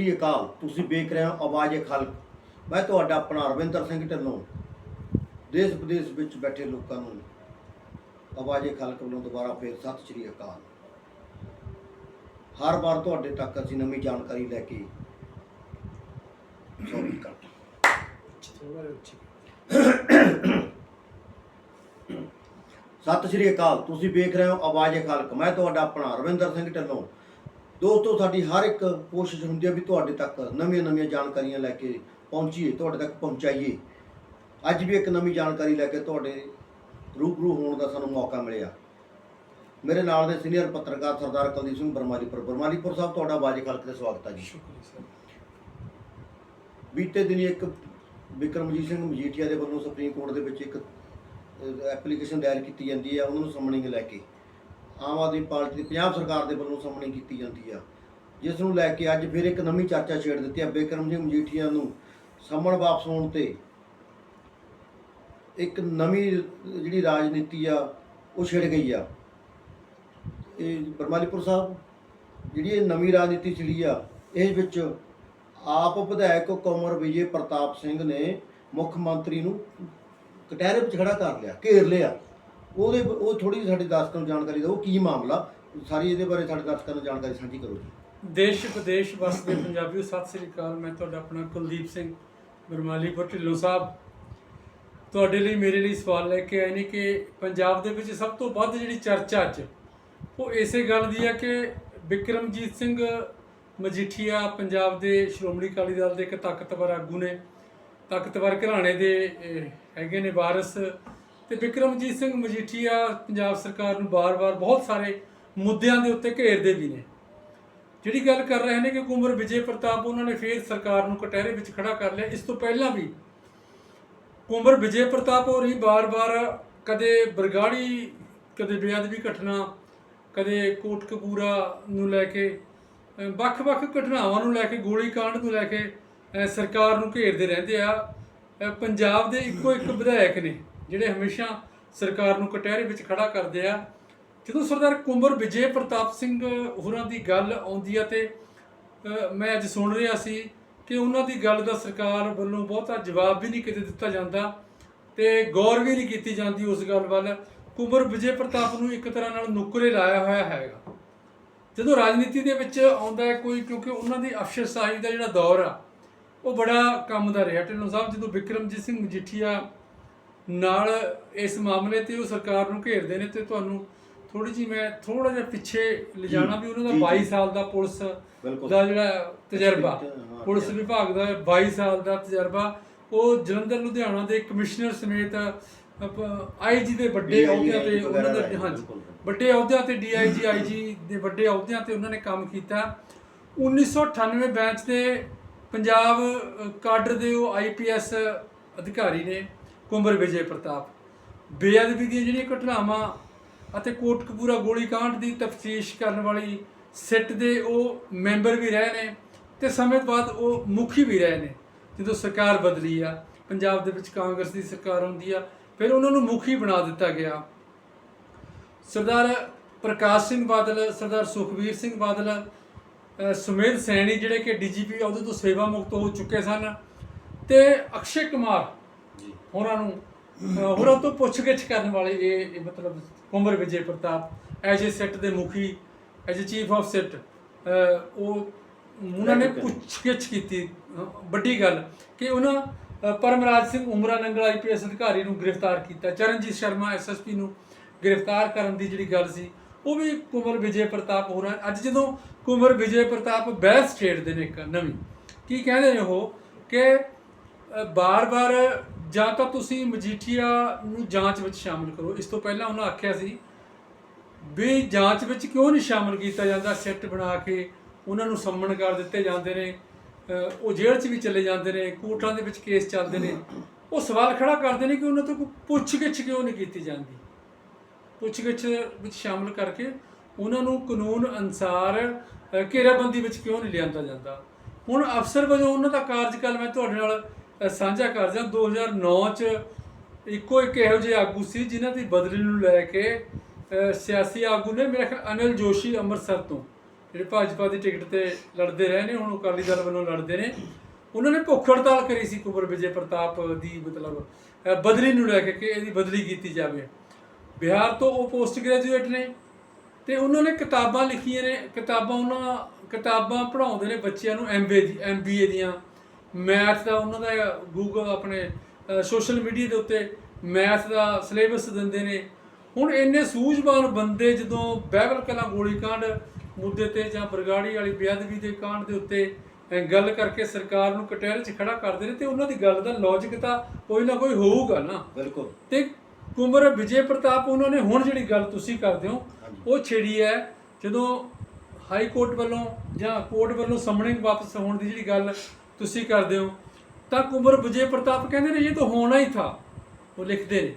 ਸ੍ਰੀ ਅਕਾਲ। ਤੁਸੀਂ ਵੇਖ ਰਹੇ ਹੋ ਆਵਾਜ਼ ਏ ਖਲਕ। ਮੈਂ ਤੁਹਾਡਾ ਆਪਣਾ ਰਵਿੰਦਰ ਸਿੰਘ ਢਿੱਲੋਂ, ਦੇਸ਼ ਵਿਦੇਸ਼ ਵਿੱਚ ਬੈਠੇ ਲੋਕਾਂ ਨੂੰ ਆਵਾਜ਼ ਏ ਖਲਕ ਵੱਲੋਂ ਦੁਬਾਰਾ ਫੇਰ ਸਤਿ ਸ੍ਰੀ ਅਕਾਲ। ਹਰ ਵਾਰ ਤੁਹਾਡੇ ਤੱਕ ਅਸੀਂ ਨਵੀਂ ਜਾਣਕਾਰੀ ਲੈ ਕੇ ਸੌਰੀ ਕਰਦੇ ਸਤਿ ਸ਼੍ਰੀ ਅਕਾਲ। ਤੁਸੀਂ ਵੇਖ ਰਹੇ ਹੋ ਆਵਾਜ਼ ਏ ਖਲਕ। ਮੈਂ ਤੁਹਾਡਾ ਆਪਣਾ ਰਵਿੰਦਰ ਸਿੰਘ ਢਿੱਲੋਂ ਦੋਸਤੋ ਸਾਡੀ ਹਰ ਇੱਕ ਕੋਸ਼ਿਸ਼ ਹੁੰਦੀ ਹੈ ਵੀ ਤੁਹਾਡੇ ਤੱਕ ਨਵੀਆਂ ਨਵੀਆਂ ਜਾਣਕਾਰੀਆਂ ਲੈ ਕੇ ਪਹੁੰਚੀਏ ਤੁਹਾਡੇ ਤੱਕ ਪਹੁੰਚਾਈਏ। ਅੱਜ ਵੀ ਇੱਕ ਨਵੀਂ ਜਾਣਕਾਰੀ ਲੈ ਕੇ ਤੁਹਾਡੇ ਰੂਬਰੂ ਹੋਣ ਦਾ ਸਾਨੂੰ ਮੌਕਾ ਮਿਲਿਆ। ਮੇਰੇ ਨਾਲ ਦੇ ਸੀਨੀਅਰ ਪੱਤਰਕਾਰ ਸਰਦਾਰ ਕੁਲਦੀਪ ਸਿੰਘ ਬਰਮਾਲੀਪੁਰ ਬਰਮਾਲੀਪੁਰ ਸਾਹਿਬ ਤੁਹਾਡਾ ਏ ਖਲਕ ਤੇ ਸਵਾਗਤ ਹੈ ਜੀ। ਸ਼ੁਕਰੀਆ ਸਰ। ਬੀਤੇ ਦਿਨੀ ਇੱਕ ਵਿਕਰਮਜੀਤ ਸਿੰਘ ਮਜੀਠੀਆ ਦੇ ਵੱਲੋਂ ਸੁਪਰੀਮ ਕੋਰਟ ਦੇ ਵਿੱਚ ਇੱਕ ਐਪਲੀਕੇਸ਼ਨ ਦਾਇਰ ਕੀਤੀ ਜਾਂਦੀ ਹੈ ਉਹਨਾਂ ਨੂੰ ਸਮਨਿੰਗ ਲੈ ਕੇ। ਆਮ ਆਦਮੀ ਪਾਰਟੀ ਦੀ ਪੰਜਾਬ ਸਰਕਾਰ ਦੇ ਵੱਲੋਂ ਸਮਨਿੰਗ ਕੀਤੀ ਜਾਂਦੀ ਆ। ਜਿਸ ਨੂੰ ਲੈ ਕੇ ਅੱਜ ਫਿਰ ਇੱਕ ਨਵੀਂ ਚਰਚਾ ਛੇੜ ਦਿੱਤੀ ਆ ਬਿਕਰਮ ਸਿੰਘ ਮਜੀਠੀਆ ਨੂੰ ਸਮਨ ਵਾਪਸ ਹੋਣ ਤੇ। ਇੱਕ ਨਵੀਂ ਜਿਹੜੀ ਰਾਜਨੀਤੀ ਆ, ਉਹ ਛਿੜ ਗਈ ਆ। ਇਹ ਬਰਮਾਲੀਪੁਰ ਸਾਹਿਬ, ਜਿਹੜੀ ਇਹ ਨਵੀਂ ਰਾਜਨੀਤੀ ਛਿੜੀ ਆ, ਇਹ ਵਿੱਚ ਆਪ ਵਿਧਾਇਕ ਕੁਮਰ ਵਿਜੇ ਪ੍ਰਤਾਪ ਸਿੰਘ ਨੇ ਮੁੱਖ ਮੰਤਰੀ ਨੂੰ ਕਟਹਿਰੇ ਵਿੱਚ ਖੜਾ ਕਰ ਲਿਆ, ਘੇਰ ਲਿਆ। ਉਹਦੇ ਉਹ ਥੋੜੀ ਜਿਹੀ ਸਾਡੇ ਦਰਸ਼ਕਾਂ ਨੂੰ ਜਾਣਕਾਰੀ ਦਿਓ, ਕੀ ਮਾਮਲਾ? ਸਾਰੀ ਇਹਦੇ ਬਾਰੇ ਸਾਡੇ ਦਰਸ਼ਕਾਂ ਨੂੰ ਜਾਣਕਾਰੀ ਸਾਂਝੀ ਕਰੋ ਜੀ। ਦੇਸ਼, ਵਿਦੇਸ਼ ਵਸਦੇ ਪੰਜਾਬੀਓ, ਸਤਿ ਸ੍ਰੀ ਅਕਾਲ। ਮੈਂ ਤੁਹਾਡਾ ਆਪਣਾ ਕੁਲਦੀਪ ਸਿੰਘ ਬਰਮਾਲੀਪੁਰ ਢਿੱਲੋਂ ਸਾਹਿਬ। ਤੁਹਾਡੇ ਲਈ, ਮੇਰੇ ਲਈ ਸਵਾਲ ਲੈ ਕੇ ਆਏ ਨੇ ਕਿ ਪੰਜਾਬ ਦੇ ਵਿੱਚ ਸਭ ਤੋਂ ਵੱਧ ਜਿਹੜੀ ਚਰਚਾ ਅੱਜ, ਉਹ ਇਸੇ ਗੱਲ ਦੀ ਹੈ ਕਿ ਵਿਕਰਮਜੀਤ ਸਿੰਘ ਮਜੀਠੀਆ ਪੰਜਾਬ ਦੇ ਸ਼੍ਰੋਮਣੀ ਅਕਾਲੀ ਦਲ ਦੇ ਇੱਕ ਤਾਕਤਵਰ ਆਗੂ ਨੇ। ਤਾਕਤਵਰ ਘਰਾਣੇ ਦੇ ਹੈਗੇ ਨੇ ਵਾਰਿਸ ਤੇ ਵਿਕਰਮਜੀਤ ਸਿੰਘ ਮਜੀਠੀਆ ਪੰਜਾਬ ਸਰਕਾਰ ਨੂੰ ਬਾਰ-ਬਾਰ ਬਹੁਤ ਸਾਰੇ ਮੁੱਦਿਆਂ ਦੇ ਉੱਤੇ ਘੇਰਦੇ ਵੀ ਨੇ। ਜਿਹੜੀ ਗੱਲ ਕਰ ਰਹੇ ਨੇ ਕਿ ਕੁੰਵਰ ਵਿਜੇ ਪ੍ਰਤਾਪ ਉਹਨਾਂ ਨੇ ਫੇਰ ਸਰਕਾਰ ਨੂੰ ਕਟਹਿਰੇ ਵਿੱਚ ਖੜਾ ਕਰ ਲਿਆ। ਇਸ ਤੋਂ ਪਹਿਲਾਂ ਵੀ ਕੁੰਵਰ ਵਿਜੇ ਪ੍ਰਤਾਪ ਹੋਰ ਹੀ ਬਾਰ-ਬਾਰ ਕਦੇ ਬਰਗਾੜੀ, ਕਦੇ ਬੇਅਦਬੀ ਘਟਨਾ, ਕਦੇ ਕੋਟਕਪੂਰਾ ਨੂੰ ਲੈ ਕੇ ਵੱਖ-ਵੱਖ ਘਟਨਾਵਾਂ ਨੂੰ ਲੈ ਕੇ, ਗੋਲੀ ਨੂੰ ਲੈ ਕੇ ਸਰਕਾਰ ਨੂੰ ਘੇਰਦੇ ਰਹਿੰਦੇ ਆ। ਪੰਜਾਬ ਦੇ ਇੱਕੋ ਇੱਕ ਵਿਧਾਇਕ ਨੇ। ਜਿਹੜੇ ਹਮੇਸ਼ਾ ਸਰਕਾਰ ਨੂੰ ਕਟਹਿਰੇ ਵਿੱਚ ਖੜਾ ਕਰਦੇ ਆ। ਜਦੋਂ ਸਰਦਾਰ ਕੁੰਵਰ ਵਿਜੇ ਪ੍ਰਤਾਪ ਸਿੰਘ ਹੋਰਾਂ ਦੀ ਗੱਲ ਆਉਂਦੀ ਆ ਤੇ ਮੈਂ ਅੱਜ ਸੁਣ ਰਿਹਾ ਸੀ ਕਿ ਉਹਨਾਂ ਦੀ ਗੱਲ ਦਾ ਸਰਕਾਰ ਵੱਲੋਂ ਬਹੁਤਾ ਜਵਾਬ ਵੀ ਨਹੀਂ ਕਿਤੇ ਦਿੱਤਾ ਜਾਂਦਾ ਤੇ ਗੌਰ ਵੀ ਨਹੀਂ ਕੀਤੀ ਜਾਂਦੀ ਉਸ ਗੱਲ ਵੱਲ। ਕੁੰਵਰ ਵਿਜੇ ਪ੍ਰਤਾਪ ਨੂੰ ਇੱਕ ਤਰ੍ਹਾਂ ਨਾਲ ਨੁਕਰੇ ਲਾਇਆ ਹੋਇਆ ਹੈਗਾ। ਜਦੋਂ ਰਾਜਨੀਤੀ ਦੇ ਵਿੱਚ ਆਉਂਦਾ ਹੈ ਕੋਈ, ਕਿਉਂਕਿ ਉਹਨਾਂ ਦੀ ਅਫਸਰਸ਼ਾਹੀ ਦਾ ਜਿਹੜਾ ਦੌਰ ਆ, ਉਹ ਬੜਾ ਕੰਮ ਦਾ ਰਿਹਾ। ਢਿੱਲੋਂ ਸਾਹਿਬ, ਜਦੋਂ ਵਿਕਰਮਜੀਤ ਸਿੰਘ ਮਜੀਠੀਆ ਨਾਲ ਇਸ ਮਾਮਲੇ ਤੇ ਉਹ ਸਰਕਾਰ ਨੂੰ ਘੇਰਦੇ ਨੇ ਤੇ ਤੁਹਾਨੂੰ ਥੋੜੀ ਜੀ ਮੈਂ ਥੋੜਾ ਜਿਹਾ ਪਿੱਛੇ ਲਿਜਾਣਾ ਵੀ ਉਹਨਾਂ ਦਾ ਜੀ। 22 ਸਾਲ ਦਾ ਪੁਲਿਸ। ਦਾ ਜਿਹੜਾ ਤਜਰਬਾ ਪੁਲਿਸ। ਵਿਭਾਗ ਦਾ 22 ਸਾਲ ਦਾ ਤਜਰਬਾ ਉਹ ਜਲੰਧਰ ਲੁਧਿਆਣਾ ਦੇ ਕਮਿਸ਼ਨਰ ਸਮੇਤ ਆਈਜੀ ਦੇ ਵੱਡੇ ਅਹੁਦਿਆਂ ਤੇ ਉਹਨਾਂ ਦੇ ਹਾਂਜੀ। ਵੱਡੇ ਅਹੁਦਿਆਂ ਤੇ ਡੀਆਈਜੀ ਆਈਜੀ ਦੇ ਵੱਡੇ ਅਹੁਦਿਆਂ ਤੇ ਉਹਨਾਂ ਨੇ ਕੰਮ ਕੀਤਾ 1998 ਬੈਚ ਦੇ ਪੰਜਾਬ ਕਾਡਰ ਦੇ ਉਹ ਆਈਪੀਐਸ ਅਧਿਕਾਰੀ ਨੇ ਕੁੰਬਰ ਵਿਜੇ ਪ੍ਰਤਾਪ। ਬੇਅਦਬੀ ਦੀਆਂ ਜਿਹੜੀਆਂ ਘਟਨਾਵਾਂ ਅਤੇ ਕੋਟਕਪੂਰਾ ਗੋਲੀकांड ਦੀ ਤਫਤੀਸ਼ ਕਰਨ ਵਾਲੀ ਸਿੱਟ ਦੇ ਉਹ ਮੈਂਬਰ ਵੀ ਰਹੇ ਨੇ ਤੇ ਸਮੇਂ ਬਾਅਦ ਉਹ ਮੁਖੀ ਵੀ ਰਹੇ ਨੇ। ਜਦੋਂ ਸਰਕਾਰ ਬਦਲੀ ਆ, ਪੰਜਾਬ ਦੇ ਵਿੱਚ ਕਾਂਗਰਸ ਦੀ ਸਰਕਾਰ ਆਉਂਦੀ ਆ, ਫਿਰ ਉਹਨਾਂ ਨੂੰ ਮੁਖੀ ਬਣਾ ਦਿੱਤਾ ਗਿਆ। ਸਰਦਾਰ ਪ੍ਰਕਾਸ਼ ਸਿੰਘ ਬਾਦਲ, ਸਰਦਾਰ ਸੁਖਬੀਰ ਸਿੰਘ ਬਾਦਲ ਸੁਮੇਧ ਸੈਣੀ ਜਿਹੜੇ ਕਿ ਡੀਜੀਪੀ ਅਹੁਦੇ ਤੋਂ ਸੇਵਾ ਮੁਕਤ ਹੋ ਚੁੱਕੇ ਸਨ। ਤੇ ਅਕਸ਼ੇ ਕੁਮਾਰ ਹੋਰਾਂ ਨੂੰ ਹੋਰਾਂ ਤੋਂ ਪੁੱਛਗਿੱਛ ਕਰਨ ਵਾਲੇ ਇਹ ਮਤਲਬ Kunwar Vijay Pratap as a set ਦੇ ਮੁਖੀ as a chief of set ਉਹ ਉਹਨਾਂ ਨੇ ਪੁੱਛਗਿੱਛ ਕੀਤੀ ਵੱਡੀ ਗੱਲ ਕਿ ਉਹਨਾਂ ਪਰਮਰਾਜ ਸਿੰਘ ਉਮਰਾ ਨੰਗਲ ਆਈਪੀਐਸ ਅਧਿਕਾਰੀ ਨੂੰ ਗ੍ਰਿਫਤਾਰ ਕੀਤਾ ਚਰਨਜੀਤ ਸ਼ਰਮਾ ਐਸਐਸਪੀ ਨੂੰ ਗ੍ਰਿਫਤਾਰ ਕਰਨ ਦੀ ਜਿਹੜੀ ਗੱਲ ਸੀ ਉਹ ਵੀ ਕੁੰਵਰ ਵਿਜੇ ਪ੍ਰਤਾਪ ਹੋਰਾਂ ਅੱਜ ਜਦੋਂ ਕੁੰਵਰ ਵਿਜੇ ਪ੍ਰਤਾਪ ਬਹਿਸ ਛੇੜਦੇ ਨੇ ਇੱਕ ਨਵੀਂ ਕੀ ਕਹਿੰਦੇ ਨੇ ਉਹ? ਕਿ ਬਾਰ-ਬਾਰ ਜਾਂ ਤਾਂ ਤੁਸੀਂ ਮਜੀਠੀਆ ਨੂੰ ਜਾਂਚ ਵਿੱਚ ਸ਼ਾਮਲ ਕਰੋ। ਇਸ ਤੋਂ ਪਹਿਲਾਂ ਉਹਨਾਂ ਆਖਿਆ ਸੀ, ਵੀ ਜਾਂਚ ਵਿੱਚ ਕਿਉਂ ਨਹੀਂ ਸ਼ਾਮਲ ਕੀਤਾ ਜਾਂਦਾ? ਸੈੱਟ ਬਣਾ ਕੇ ਉਹਨਾਂ ਨੂੰ ਸੰਮਣ ਕਰ ਦਿੱਤੇ ਜਾਂਦੇ ਨੇ ਉਹ ਜੇਲ੍ਹ 'ਚ ਵੀ ਚਲੇ ਜਾਂਦੇ ਨੇ, ਕੋਰਟਾਂ ਦੇ ਵਿੱਚ ਕੇਸ ਚੱਲਦੇ ਨੇ। ਉਹ ਸਵਾਲ ਖੜਾ ਕਰਦੇ ਨੇ ਕਿ ਉਹਨਾਂ ਤੋਂ ਕੋਈ ਪੁੱਛਗਿੱਛ ਕਿਉਂ ਨਹੀਂ ਕੀਤੀ ਜਾਂਦੀ? ਪੁੱਛਗਿੱਛ ਵਿੱਚ ਸ਼ਾਮਲ ਕਰਕੇ ਉਹਨਾਂ ਨੂੰ ਕਾਨੂੰਨ ਅਨਸਾਰ ਘੇਰਾਬੰਦੀ ਵਿੱਚ ਕਿਉਂ ਨਹੀਂ ਲਿਆਂਦਾ ਜਾਂਦਾ? ਹੁਣ ਅਫਸਰ ਵਜੋਂ ਉਹਨਾਂ ਦਾ ਕਾਰਜਕਾਲ ਮੈਂ ਤੁਹਾਡੇ ਨਾਲ ਸਾਂਝਾ ਕਰ ਜਾਂ 2009 ਚ ਇੱਕੋ ਇੱਕ ਇਹੋ ਜਿਹੇ ਆਗੂ ਸੀ ਜਿਨ੍ਹਾਂ ਦੀ ਬਦਲੀ ਨੂੰ ਲੈ ਕੇ ਸਿਆਸੀ ਆਗੂ ਨੇ ਮੇਰੇ ਖਿਆਲ ਅਨਿਲ ਜੋਸ਼ੀ ਅੰਮ੍ਰਿਤਸਰ ਤੋਂ। ਜਿਹੜੇ ਭਾਜਪਾ ਦੀ ਟਿਕਟ ਤੇ ਲੜਦੇ ਰਹੇ ਨੇ, ਹੁਣ ਅਕਾਲੀ ਦਲ ਵੱਲੋਂ ਲੜਦੇ ਨੇ। ਉਹਨਾਂ ਨੇ ਭੁੱਖ ਹੜਤਾਲ ਕਰੀ ਸੀ ਕੁੰਵਰ ਵਿਜੇ ਪ੍ਰਤਾਪ ਦੀ, ਮਤਲਬ ਬਦਲੀ ਨੂੰ ਲੈ ਕੇ ਕਿ ਇਹਦੀ ਬਦਲੀ ਕੀਤੀ ਜਾਵੇ। ਬਿਹਾਰ ਤੋਂ ਉਹ ਪੋਸਟ ਗ੍ਰੈਜੂਏਟ ਨੇ ਤੇ ਉਹਨਾਂ ਨੇ ਕਿਤਾਬਾਂ ਲਿਖੀਆਂ ਨੇ। ਕਿਤਾਬਾਂ ਉਹਨਾਂ, ਕਿਤਾਬਾਂ ਪੜ੍ਹਾਉਂਦੇ ਨੇ ਬੱਚਿਆਂ ਨੂੰ ਐਮਬੀਏ ਦੀ ਐਮਬੀਏ ਦੀਆਂ। ਮੈਥ ਦਾ ਉਹਨਾਂ ਦਾ ਗੂਗਲ ਆਪਣੇ ਸੋਸ਼ਲ ਮੀਡੀਆ ਦੇ ਉੱਤੇ ਮੈਥ ਦਾ ਸਿਲੇਬਸ ਦਿੰਦੇ ਨੇ। ਹੁਣ ਇੰਨੇ ਸੂਝਵਾਨ ਬੰਦੇ ਜਦੋਂ ਬਾਈਬਲ ਕਲਾ ਗੋਲੀकांड ਮੁੱਦੇ ਤੇ ਜਾਂ ਬਰਗਾੜੀ ਵਾਲੀ ਬੇਅਦਬੀ ਦੇ ਕਾਂਡ ਦੇ ਉੱਤੇ ਗੱਲ ਕਰਕੇ ਸਰਕਾਰ ਨੂੰ ਕਟਹਿਰੇ 'ਚ ਖੜਾ ਕਰਦੇ ਨੇ ਤੇ ਉਹਨਾਂ ਦੀ ਗੱਲ ਦਾ ਲੌਜੀਕ ਤਾਂ ਕੋਈ ਨਾ ਕੋਈ ਹੋਊਗਾ ਨਾ। ਬਿਲਕੁਲ। ਤੇ ਕੁੰਵਰ ਵਿਜੇ ਪ੍ਰਤਾਪ ਉਹਨਾਂ ਨੇ ਹੁਣ ਜਿਹੜੀ ਗੱਲ ਤੁਸੀਂ ਕਰਦੇ ਹੋ। ਉਹ ਛੇੜੀ ਹੈ ਜਦੋਂ ਹਾਈ ਕੋਰਟ ਵੱਲੋਂ ਜਾਂ ਕੋਰਟ ਵੱਲੋਂ ਸਾਹਮਣੇ ਵਾਪਸ ਹੋਣ ਦੀ ਜਿਹੜੀ ਗੱਲ ਤੁਸੀਂ ਕਰਦੇ ਹੋ, ਤਾਂ ਕੁੰਵਰ ਵਿਜੇ ਪ੍ਰਤਾਪ ਕਹਿੰਦੇ ਨੇ, ਇਹ ਤਾਂ ਹੋਣਾ ਹੀ ਥਾ। ਉਹ ਲਿਖਦੇ ਨੇ।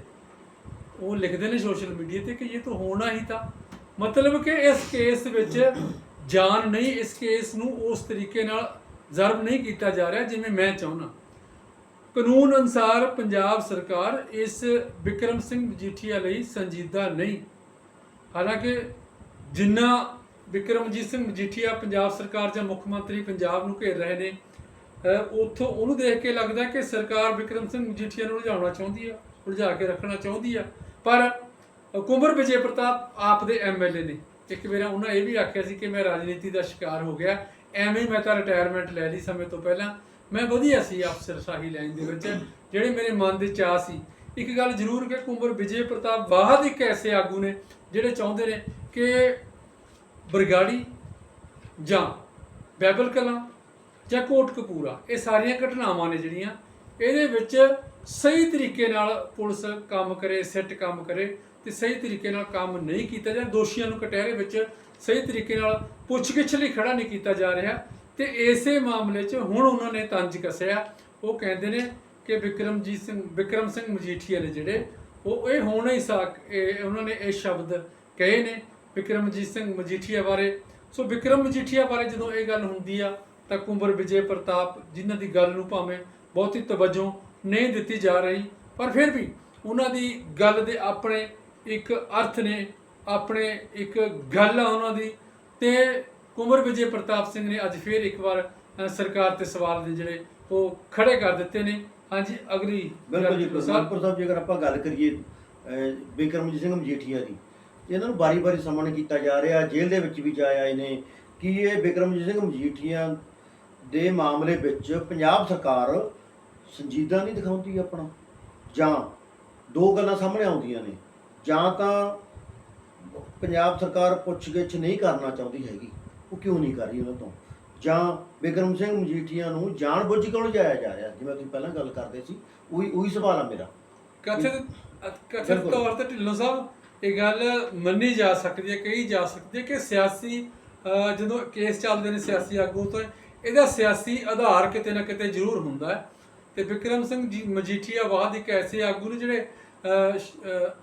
ਉਹ ਲਿਖਦੇ ਨੇ ਸੋਸ਼ਲ ਮੀਡੀਆ ਤੇ ਕਿ ਇਹ ਤਾਂ ਹੋਣਾ ਹੀ ਥਾ। ਮਤਲਬ ਕਿ ਇਸ ਕੇਸ ਵਿੱਚ ਜਾਨ ਨਹੀਂ, ਇਸ ਕੇਸ ਨੂੰ ਉਸ ਤਰੀਕੇ ਨਾਲ ਜ਼ਰਬ ਨਹੀਂ ਕੀਤਾ ਜਾ ਰਿਹਾ ਜਿਵੇਂ ਮੈਂ ਚਾਹੁੰਦਾ। ਕਾਨੂੰਨ ਅਨੁਸਾਰ ਪੰਜਾਬ ਸਰਕਾਰ ਇਸ ਵਿਕਰਮ ਸਿੰਘ ਮਜੀਠੀਆ ਲਈ ਸੰਜੀਦਾ ਨਹੀਂ। ਹਾਲਾਂਕਿ ਜਿੰਨਾ ਵਿਕਰਮਜੀਤ ਸਿੰਘ ਮਜੀਠੀਆ ਪੰਜਾਬ ਸਰਕਾਰ ਜਾਂ ਮੁੱਖ ਮੰਤਰੀ ਪੰਜਾਬ ਨੂੰ ਘੇਰ ਰਹੇ ਨੇ ਉੱਥੋਂ ਉਹਨੂੰ ਦੇਖ ਕੇ ਲੱਗਦਾ ਕਿ ਸਰਕਾਰ ਵਿਕਰਮ ਸਿੰਘ ਮਜੀਠੀਆ ਨੂੰ ਉਲਝਾਉਣਾ ਚਾਹੁੰਦੀ ਆ ਉਲਝਾ ਕੇ ਰੱਖਣਾ ਚਾਹੁੰਦੀ ਆ। ਪਰ ਅ, ਵਿਜੇ ਪ੍ਰਤਾਪ ਆਪ ਦੇ ਐਮਐਲਏ ਨੇ। ਇੱਕ ਵਾਰ ਉਹਨਾਂ ਇਹ ਵੀ ਆਖਿਆ ਸੀ ਕਿ ਮੈਂ ਰਾਜਨੀਤੀ ਦਾ ਸ਼ਿਕਾਰ ਹੋ ਗਿਆ ਐਵੇਂ ਹੀ ਮੈਂ ਤਾਂ ਰਿਟਾਇਰਮੈਂਟ ਲੈ ਲਈ ਸਮੇਂ ਤੋਂ ਪਹਿਲਾਂ। ਮੈਂ ਵਧੀਆ ਸੀ ਅਫਸਰਸ਼ਾਹੀ ਲਾਈਨ ਦੇ ਵਿੱਚ ਜਿਹੜੇ ਮੇਰੇ ਮਨ ਦੇ ਚਾਹ ਸੀ। ਇੱਕ ਗੱਲ ਜ਼ਰੂਰ ਕਿ ਕੁੰਵਰ ਵਿਜੇ ਪ੍ਰਤਾਪ ਬਾਹਦ ਇੱਕ ਐਸੇ ਆਗੂ ਨੇ ਜਿਹੜੇ ਚਾਹੁੰਦੇ ਨੇ ਕਿ ਬਰਗਾੜੀ ਜਾਂ ਬੈਬਲ ਕਲਾਂ ਜਾਂ ਕੋਟ ਕਪੂਰਾ ਇਹ ਸਾਰੀਆਂ ਘਟਨਾਵਾਂ ਨੇ ਜਿਹੜੀਆਂ, ਇਹਦੇ ਵਿੱਚ ਸਹੀ ਤਰੀਕੇ ਨਾਲ ਪੁਲਿਸ ਕੰਮ ਕਰੇ, ਸਿੱਟ ਕੰਮ ਕਰੇ ਤੇ ਸਹੀ ਤਰੀਕੇ ਨਾਲ ਕੰਮ ਨਹੀਂ ਕੀਤਾ ਜਾਂ ਦੋਸ਼ੀਆਂ ਨੂੰ ਕਟਹਿਰੇ ਵਿੱਚ ਸਹੀ ਤਰੀਕੇ ਨਾਲ ਪੁੱਛਗਿੱਛ ਲਈ ਖੜਾ ਨਹੀਂ ਕੀਤਾ ਜਾ ਰਿਹਾ ਤੇ ਇਸੇ ਮਾਮਲੇ 'ਚ ਹੁਣ ਉਹਨਾਂ ਨੇ ਤੰਜ ਕੱਸਿਆ। ਉਹ ਕਹਿੰਦੇ ਨੇ ਕਿ ਵਿਕਰਮਜੀਤ ਸਿੰਘ, ਵਿਕਰਮ ਸਿੰਘ ਮਜੀਠੀਆ ਨੇ ਜਿਹੜੇ, ਉਹ ਇਹ ਹੋਣਾ ਹੀ ਸਾਕ ਇਹ ਉਹਨਾਂ ਨੇ ਇਹ ਸ਼ਬਦ ਕਹੇ ਨੇ ਵਿਕਰਮਜੀਤ ਸਿੰਘ ਮਜੀਠੀਆ ਬਾਰੇ। ਸੋ ਵਿਕਰਮ ਮਜੀਠੀਆ ਬਾਰੇ ਜਦੋਂ ਇਹ ਗੱਲ ਹੁੰਦੀ ਆ ਤਾਂ ਕੁੰਵਰ ਵਿਜੇ ਪ੍ਰਤਾਪ ਜਿਨ੍ਹਾਂ ਦੀ ਗੱਲ ਨੂੰ ਭਾਵੇਂ ਬਹੁਤੀ ਤਵੱਜੋ ਨਹੀਂ ਦਿੱਤੀ ਜਾ ਰਹੀ ਪਰ ਫਿਰ ਵੀ ਉਹਨਾਂ ਦੀ ਗੱਲ ਦੇ ਆਪਣੇ ਇੱਕ ਅਰਥ ਨੇ ਆਪਣੇ ਇੱਕ ਗੱਲ ਆ ਉਹਨਾਂ ਦੀ। ਤੇ ਕੁੰਵਰ ਵਿਜੇ ਪ੍ਰਤਾਪ ਸਿੰਘ ਨੇ ਅੱਜ ਫਿਰ ਇੱਕ ਵਾਰ ਸਰਕਾਰ ਤੇ ਸਵਾਲ ਦੇ ਜਿਹੜੇ ਉਹ ਖੜੇ ਕਰ ਦਿੱਤੇ ਨੇ। ਹਾਂਜੀ ਅਗਲੀ ਬਿਲਕੁਲ ਜੀ ਗੱਲ ਸਾਹਿਬ ਜੇਕਰ ਆਪਾਂ ਗੱਲ ਕਰੀਏ ਬਿਕਰਮਜੀਤ ਸਿੰਘ ਮਜੀਠੀਆ ਦੀ ਇਹਨਾਂ ਨੂੰ ਬਾਰੀ-ਬਾਰੀ ਸਮਨ ਕੀਤਾ ਜਾ ਰਿਹਾ ਜੇਲ੍ਹ ਦੇ ਵਿੱਚ ਵੀ ਜਾ ਆਏ ਨੇ ਕਿ ਇਹ ਬਿਕਰਮਜੀਤ ਸਿੰਘ ਮਜੀਠੀਆ ਦੇ ਮਾਮਲੇ ਵਿੱਚ ਪੰਜਾਬ ਸਰਕਾਰ ਸੰਜੀਦਾ ਨਹੀਂ ਦਿਖਾਉਂਦੀ ਆਪਣਾ ਜਾਂ ਦੋ ਗੱਲਾਂ ਸਾਹਮਣੇ ਆਉਂਦੀਆਂ ਨੇ ਜਾਂ ਤਾਂ ਪੰਜਾਬ ਸਰਕਾਰ ਪੁੱਛਗਿੱਛ ਨਹੀਂ ਕਰਨਾ ਚਾਹੁੰਦੀ ਹੈਗੀ ਉਹ ਕਿਉਂ ਨਹੀਂ ਕਰ ਰਹੀ ਉਹਨਾਂ ਤੋਂ? ਜਾਂ ਬਿਕਰਮ ਸਿੰਘ ਮਜੀਠੀਆ ਨੂੰ ਜਾਣ ਬੁੱਝ ਕੇ ਲਿਜਾਇਆ ਜਾ ਰਿਹਾ? ਜਿਵੇਂ ਤੁਸੀਂ ਪਹਿਲਾਂ ਗੱਲ ਕਰਦੇ ਸੀ ਉਹੀ ਉਹੀ ਸਵਾਲ ਆ ਮੇਰਾ। ਕਥਿਤ ਕਥਿਤ। ਤੌਰ ਤੇ ਢਿੱਲੋਂ ਸਾਹਿਬ ਇਹ ਗੱਲ ਮੰਨੀ ਜਾ ਸਕਦੀ ਹੈ ਕਹੀ ਜਾ ਸਕਦੀ ਹੈ ਕਿ ਸਿਆਸੀ ਜਦੋਂ ਕੇਸ ਚੱਲਦੇ ਨੇ ਸਿਆਸੀ ਆਗੂ ਤੋਂ ਇਹਦਾ ਸਿਆਸੀ ਆਧਾਰ ਕਿਤੇ ਨਾ ਕਿਤੇ ਜ਼ਰੂਰ ਹੁੰਦਾ ਹੈ। ਤੇ ਵਿਕਰਮ ਸਿੰਘ ਜੀ ਮਜੀਠੀਆ ਇੱਕ ਐਸੇ ਆਗੂ ਨੇ ਜਿਹੜੇ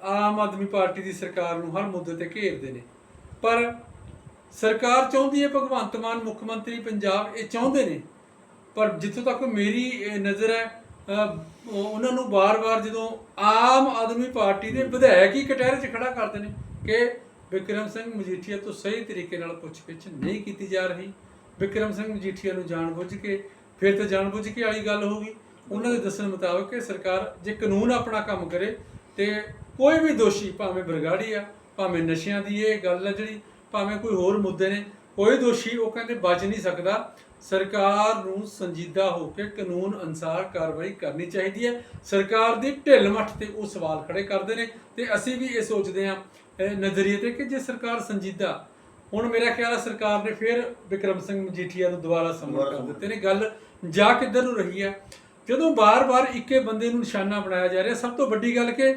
ਆਮ ਆਦਮੀ ਪਾਰਟੀ ਦੀ ਸਰਕਾਰ ਨੂੰ ਹਰ ਮੁੱਦੇ ਤੇ ਘੇਰਦੇ ਨੇ। ਪਰ ਸਰਕਾਰ ਚਾਹੁੰਦੀ ਹੈ ਭਗਵੰਤ ਮਾਨ, ਮੁੱਖ ਮੰਤਰੀ ਪੰਜਾਬ, ਇਹ ਚਾਹੁੰਦੇ ਨੇ। ਪਰ ਜਿੱਥੋਂ ਤੱਕ ਮੇਰੀ ਨਜ਼ਰ ਹੈ ਉਹਨਾਂ ਨੂੰ ਵਾਰ-ਵਾਰ ਜਦੋਂ ਆਮ ਆਦਮੀ ਪਾਰਟੀ ਦੇ ਵਿਧਾਇਕ ਹੀ ਕਟਹਿਰੇ 'ਚ ਖੜਾ ਕਰਦੇ ਨੇ ਕਿ ਵਿਕਰਮ ਸਿੰਘ ਮਜੀਠੀਆ ਤੋਂ ਸਹੀ ਤਰੀਕੇ ਨਾਲ ਪੁੱਛ ਪਿੱਛ ਨਹੀਂ ਕੀਤੀ ਜਾ ਰਹੀ। ਵਿਕਰਮ ਸਿੰਘ ਮਜੀਠੀਆ ਨੂੰ ਜਾਣਬੁੱਝ ਕੇ, ਫਿਰ ਤਾਂ ਜਾਣਬੁੱਝ ਕੇ ਵਾਲੀ ਗੱਲ ਹੋ ਗਈ। ਉਹਨਾਂ ਦੇ ਦੱਸਣ ਮੁਤਾਬਕ ਕਿ ਸਰਕਾਰ ਜੇ ਕਾਨੂੰਨ ਆਪਣਾ ਕੰਮ ਕਰੇ, ਤੇ ਕੋਈ ਵੀ ਦੋਸ਼ੀ ਭਾਵੇਂ ਬਰਗਾੜੀ ਆ, ਭਾਵੇਂ ਨਸ਼ਿਆਂ ਦੀ ਇਹ ਗੱਲ ਆ ਜਿਹੜੀ, ਭਾਵੇਂ ਕੋਈ ਹੋਰ ਮੁੱਦੇ ਨੇ, ਕੋਈ ਦੋਸ਼ੀ ਉਹ ਕਹਿੰਦੇ ਬਚ ਨਹੀਂ ਸਕਦਾ। ਸਰਕਾਰ ਨੂੰ ਸੰਜੀਦਾ ਹੋ ਕੇ ਕਾਨੂੰਨ ਅਨਸਾਰ ਕਾਰਵਾਈ ਕਰਨੀ ਚਾਹੀਦੀ ਹੈ। ਸਰਕਾਰ ਦੀ ਢਿੱਲ ਮੱਠ ਤੇ ਉਹ ਸਵਾਲ ਖੜੇ ਕਰਦੇ ਨੇ, ਤੇ ਅਸੀਂ ਵੀ ਇਹ ਸੋਚਦੇ ਹਾਂ ਨਜ਼ਰੀਏ ਤੇ ਕਿ ਜੇ ਸਰਕਾਰ ਸੰਜੀਦਾ ਹੁਣ ਮੇਰਾ ਖਿਆਲ ਹੈ ਸਰਕਾਰ ਨੇ ਫਿਰ ਵਿਕਰਮ ਸਿੰਘ ਮਜੀਠੀਆ ਨੂੰ ਦੁਬਾਰਾ ਦੁਬਾਰਾ ਕਰ। ਦਿੱਤੇ ਨੇ ਗੱਲ ਜਾ ਕਿੱਧਰ ਨੂੰ ਰਹੀ ਹੈ ਜਦੋਂ ਬਾਰ-ਬਾਰ ਇੱਕੇ ਬੰਦੇ ਨੂੰ ਨਿਸ਼ਾਨਾ ਬਣਾਇਆ ਜਾ ਰਿਹਾ ਸਭ ਤੋਂ ਵੱਡੀ ਗੱਲ ਕਿ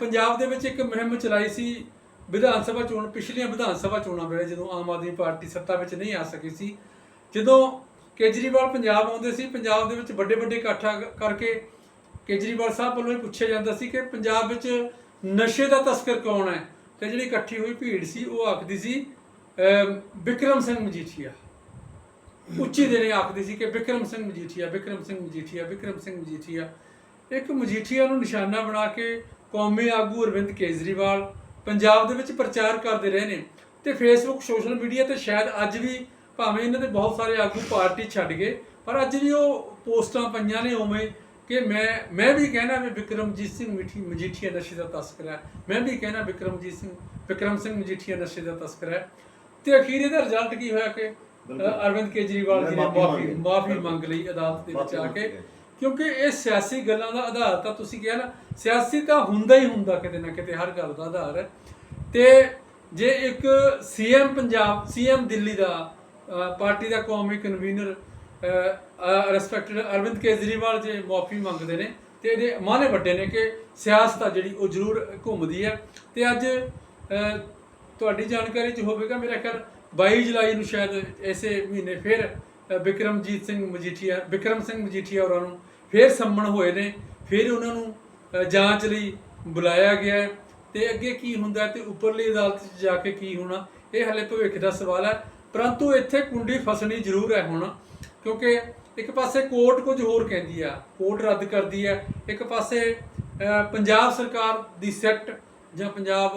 ਪੰਜਾਬ ਦੇ ਵਿੱਚ ਇੱਕ ਮੁਹਿੰਮ ਚਲਾਈ ਸੀ ਵਿਧਾਨ ਸਭਾ ਚੋਣ ਪਿਛਲੀਆਂ ਵਿਧਾਨ ਸਭਾ ਚੋਣਾਂ ਵੇਲੇ ਜਦੋਂ ਆਮ ਆਦਮੀ ਪਾਰਟੀ ਸੱਤਾ ਵਿੱਚ ਨਹੀਂ ਆ ਸਕੀ ਸੀ ਜਦੋਂ ਕੇਜਰੀਵਾਲ ਪੰਜਾਬ ਆਉਂਦੇ ਸੀ ਪੰਜਾਬ ਦੇ ਵਿੱਚ ਵੱਡੇ ਵੱਡੇ ਇਕੱਠਾ ਕਰਕੇ ਕੇਜਰੀਵਾਲ ਸਾਹਿਬ ਵੱਲੋਂ ਇਹ ਪੁੱਛਿਆ ਜਾਂਦਾ ਸੀ ਕਿ ਪੰਜਾਬ ਵਿੱਚ ਨਸ਼ੇ ਦਾ ਤਸਕਰ ਕੌਣ ਹੈ ਤੇ ਜਿਹੜੀ ਇਕੱਠੀ ਹੋਈ ਭੀੜ ਸੀ ਉਹ ਆਖਦੀ ਸੀ ਵਿਕਰਮ ਸਿੰਘ ਮਜੀਠੀਆ। ਉੱਚੀ ਦੇਣੇ ਆਖਦੇ ਸੀ ਕਿ ਵਿਕਰਮ ਸਿੰਘ ਮਜੀਠੀਆ ਵਿਕਰਮ ਸਿੰਘ ਮਜੀਠੀਆ ਵਿਕਰਮ ਸਿੰਘ ਮਜੀਠੀਆ। ਇੱਕ ਮਜੀਠੀਆ ਨੂੰ ਨਿਸ਼ਾਨਾ ਬਣਾ ਕੇ ਕੌਮੀ ਆਗੂ ਅਰਵਿੰਦ ਕੇਜਰੀਵਾਲ ਪੰਜਾਬ ਦੇ ਵਿੱਚ ਪ੍ਰਚਾਰ ਕਰਦੇ ਰਹੇ ਨੇ ਤੇ ਫੇਸਬੁੱਕ ਸੋਸ਼ਲ ਮੀਡੀਆ ਤੇ ਸ਼ਾਇਦ ਅੱਜ ਵੀ ਭਾਵੇਂ ਇਹਨਾਂ ਦੇ ਬਹੁਤ ਸਾਰੇ ਆਗੂ ਪਾਰਟੀ ਛੱਡ ਗਏ, ਪਰ ਅੱਜ ਵੀ ਉਹ ਪੋਸਟਾਂ ਪਈਆਂ ਨੇ ਉਵੇਂ ਕਿ ਮੈਂ ਮੈਂ ਵੀ ਕਹਿਣਾ ਵੀ ਵਿਕਰਮਜੀਤ ਸਿੰਘ ਮਿੱਠੀ ਮਜੀਠੀਆ ਨਸ਼ੇ ਦਾ ਤਸਕਰ ਹੈ। ਮੈਂ ਵੀ ਕਹਿਣਾ ਵਿਕਰਮਜੀਤ ਸਿੰਘ ਵਿਕਰਮ ਸਿੰਘ ਮਜੀਠੀਆ ਨਸ਼ੇ ਦਾ ਤਸਕਰ ਹੈ। ਤੇ ਅਖੀਰ ਇਹਦਾ ਰਿਜ਼ਲਟ ਕੀ ਹੋਇਆ ਕਿ ਅਰਵਿੰਦ ਕੇਜਰੀਵਾਲ ਜੀ ਨੇ ਮਾਫ਼ੀ ਮਾਫੀ ਮੰਗੀ। ਲਈ। ਅਦਾਲਤ ਦੇ ਵਿੱਚ ਆ ਕੇ। ਕਿਉਂਕਿ ਇਹ ਸਿਆਸੀ ਗੱਲਾਂ ਦਾ ਆਧਾਰ ਤਾਂ ਤੁਸੀਂ ਕਿਹਾ ਨਾ ਸਿਆਸੀ ਤਾਂ ਹੁੰਦਾ ਹੀ ਹੁੰਦਾ ਕਿਤੇ ਨਾ ਕਿਤੇ ਹਰ ਗੱਲ ਦਾ ਆਧਾਰ ਹੈ। ਤੇ ਜੇ ਇੱਕ ਸੀਐਮ ਪੰਜਾਬ ਸੀਐਮ ਦਿੱਲੀ ਦਾ ਪਾਰਟੀ ਦਾ ਕੌਮੀ ਕਨਵੀਨਰ ਰਿਸਪੈਕਟਡ ਅਰਵਿੰਦ ਕੇਜਰੀਵਾਲ ਜੇ ਮਾਫੀ ਮੰਗਦੇ ਨੇ ਤੇ ਇਹਦੇ ਮਾਨੇ ਵੱਡੇ ਨੇ ਕਿ ਸਿਆਸਤ ਆ ਜਿਹੜੀ ਉਹ ਜ਼ਰੂਰ ਘੁੰਮਦੀ ਹੈ। ਤੇ ਅੱਜ ਤੁਹਾਡੀ ਜਾਣਕਾਰੀ ਚ ਹੋਵੇਗਾ ਮੇਰਾ ਖਿਆਲ 22 ਜੁਲਾਈ ਨੂੰ ਸ਼ਾਇਦ ਇਸੇ ਮਹੀਨੇ ਫਿਰ ਅ, ਵਿਕਰਮਜੀਤ ਸਿੰਘ ਮਜੀਠੀਆ ਵਿਕਰਮ ਸਿੰਘ ਮਜੀਠੀਆ ਹੋਰਾਂ ਨੂੰ ਫਿਰ ਸੰਮਣ ਹੋਏ ਨੇ ਫਿਰ ਉਹਨਾਂ ਨੂੰ ਜਾਂਚ ਲਈ ਬੁਲਾਇਆ ਗਿਆ ਹੈ। ਤੇ ਅੱਗੇ ਕੀ ਹੁੰਦਾ ਹੈ ਤੇ ਉੱਪਰਲੀ ਅਦਾਲਤ 'ਚ ਜਾ ਕੇ ਕੀ ਹੋਣਾ ਇਹ ਹਲੇ ਭਵਿੱਖ ਦਾ ਸਵਾਲ ਹੈ। ਪਰੰਤੂ ਇੱਥੇ ਕੁੰਡੀ ਫਸਣੀ ਜ਼ਰੂਰ ਹੈ ਹੁਣ ਕਿਉਂਕਿ ਇੱਕ ਪਾਸੇ ਕੋਰਟ ਕੁਝ ਹੋਰ ਕਹਿੰਦੀ ਆ ਕੋਰਟ ਰੱਦ ਕਰਦੀ ਹੈ। ਇੱਕ ਪਾਸੇ ਪੰਜਾਬ ਸਰਕਾਰ ਦੀ ਸੈੱਟ ਜਾਂ ਪੰਜਾਬ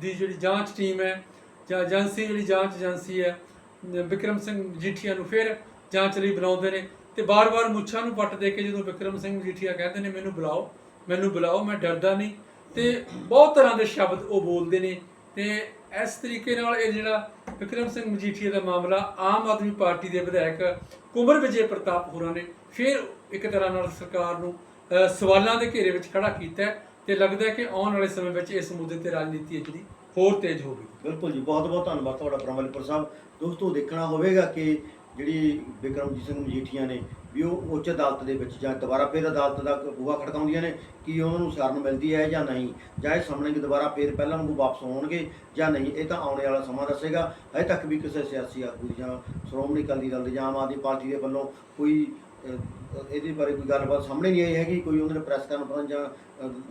ਦੀ ਜਿਹੜੀ ਜਾਂਚ ਟੀਮ ਹੈ ਜਾਂ ਏਜੰਸੀ ਜਿਹੜੀ ਜਾਂਚ ਏਜੰਸੀ ਹੈ ਅ, ਵਿਕਰਮ ਸਿੰਘ ਮਜੀਠੀਆ ਨੂੰ ਫਿਰ ਜਾਂਚ ਲਈ ਬੁਲਾਉਂਦੇ ਨੇ ਤੇ ਬਾਰ-ਬਾਰ ਮੁੱਛਾਂ ਨੂੰ ਪੱਟ ਦੇ ਕੇ ਜਦੋਂ ਵਿਕਰਮ ਸਿੰਘ ਮਜੀਠੀਆ ਕਹਿੰਦੇ ਨੇ ਮੈਨੂੰ ਬੁਲਾਓ ਮੈਨੂੰ ਬੁਲਾਓ ਮੈਂ ਡਰਦਾ ਨਹੀਂ। ਤੇ ਬਹੁਤ ਤਰ੍ਹਾਂ ਦੇ ਸ਼ਬਦ ਉਹ ਬੋਲਦੇ ਨੇ ਤੇ ਇਸ ਤਰੀਕੇ ਨਾਲ ਇਹ ਜਿਹੜਾ ਵਿਕਰਮ ਸਿੰਘ ਮਜੀਠੀਆ ਦਾ ਮਾਮਲਾ ਆਮ ਆਦਮੀ ਪਾਰਟੀ ਦੇ ਵਿਧਾਇਕ ਕੁਮਰ ਵਿਜੇ ਪ੍ਰਤਾਪ ਹੋਰਾਂ ਨੇ ਫਿਰ ਇੱਕ ਤਰ੍ਹਾਂ ਨਾਲ ਸਰਕਾਰ ਨੂੰ ਸਵਾਲਾਂ ਦੇ ਘੇਰੇ ਵਿੱਚ ਖੜਾ ਕੀਤਾ ਤੇ ਲੱਗਦਾ ਹੈ ਕਿ ਆਉਣ ਵਾਲੇ ਸਮੇਂ ਵਿੱਚ ਇਸ ਮੁੱਦੇ ਤੇ ਰਾਜਨੀਤੀ ਹੈ ਜਿਹੜੀ ਹੋਰ ਤੇਜ਼ ਹੋਵੇਗੀ। ਬਿਲਕੁਲ ਜੀ, ਬਹੁਤ ਬਹੁਤ ਧੰਨਵਾਦ ਤੁਹਾਡਾ ਪ੍ਰਮਲਪੁਰ ਸਾਹਿਬ। ਦੋਸਤੋ, ਦੇਖਣਾ ਹੋਵੇਗਾ ਕਿ ਜਿਹੜੀ ਵਿਕਰਮਜੀਤ ਸਿੰਘ ਮਜੀਠੀਆ ਨੇ ਵੀ ਉਹ ਉੱਚ ਅਦਾਲਤ ਦੇ ਵਿੱਚ ਜਾਂ ਦੁਬਾਰਾ ਫਿਰ ਅਦਾਲਤ ਦਾ ਬੂਹਾ ਖੜਕਾਉਂਦੀਆਂ ਨੇ, ਕਿ ਉਹਨਾਂ ਨੂੰ ਸ਼ਰਨ ਮਿਲਦੀ ਹੈ ਜਾਂ ਨਹੀਂ? ਜਾਂ ਇਹ ਸਾਹਮਣੇ ਕਿ ਦੁਬਾਰਾ ਫਿਰ ਪਹਿਲਾਂ ਨੂੰ ਵਾਪਸ ਹੋਣਗੇ ਜਾਂ ਨਹੀਂ? ਇਹ ਤਾਂ ਆਉਣੇ ਵਾਲਾ ਸਮਾਂ ਦੱਸੇਗਾ। ਅਜੇ ਤੱਕ ਵੀ ਕਿਸੇ ਸਿਆਸੀ ਆਗੂ ਜਾਂ ਸ਼੍ਰੋਮਣੀ ਅਕਾਲੀ ਦਲ ਦੇ ਜਾਂ ਆਮ ਆਦਮੀ ਪਾਰਟੀ ਦੇ ਵੱਲੋਂ ਕੋਈ ਇਹਦੇ ਬਾਰੇ ਕੋਈ ਗੱਲਬਾਤ ਸਾਹਮਣੇ ਨਹੀਂ ਆਈ ਹੈਗੀ ਕੋਈ ਉਹਨਾਂ ਨੇ ਪ੍ਰੈਸ ਕਾਨਫਰੰਸ ਜਾਂ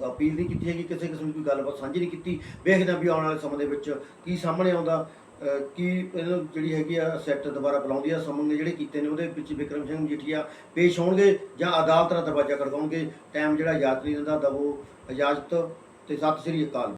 ਅਪੀਲ ਨਹੀਂ ਕੀਤੀ ਹੈਗੀ ਕਿਸੇ ਕਿਸਮ ਦੀ ਕੋਈ ਗੱਲਬਾਤ ਸਾਂਝੀ ਨਹੀਂ ਕੀਤੀ। ਵੇਖਦੇ ਵੀ ਆਉਣ ਵਾਲੇ ਸਮੇਂ ਦੇ ਵਿੱਚ ਕੀ ਸਾਹਮਣੇ ਆਉਂਦਾ ਅਹ, ਕੀ ਇਹਨੂੰ ਜਿਹੜੀ ਹੈਗੀ ਆ ਸੈੱਟ ਦੁਬਾਰਾ ਬੁਲਾਉਂਦੀ ਆ ਸਮਨ ਨੇ ਜਿਹੜੇ ਕੀਤੇ ਨੇ ਉਹਦੇ ਵਿੱਚ ਵਿਕਰਮ ਸਿੰਘ ਮਜੀਠੀਆ ਪੇਸ਼ ਹੋਣਗੇ ਜਾਂ ਅਦਾਲਤ ਦਾ ਦਰਵਾਜ਼ਾ ਖੜਕਾਉਣਗੇ। ਟਾਈਮ ਜਿਹੜਾ ਯਾਤਰੀ ਦਿੰਦਾ ਦਵੋ ਇਜਾਜ਼ਤ ਤੇ ਸਤਿ ਸ੍ਰੀ ਅਕਾਲ।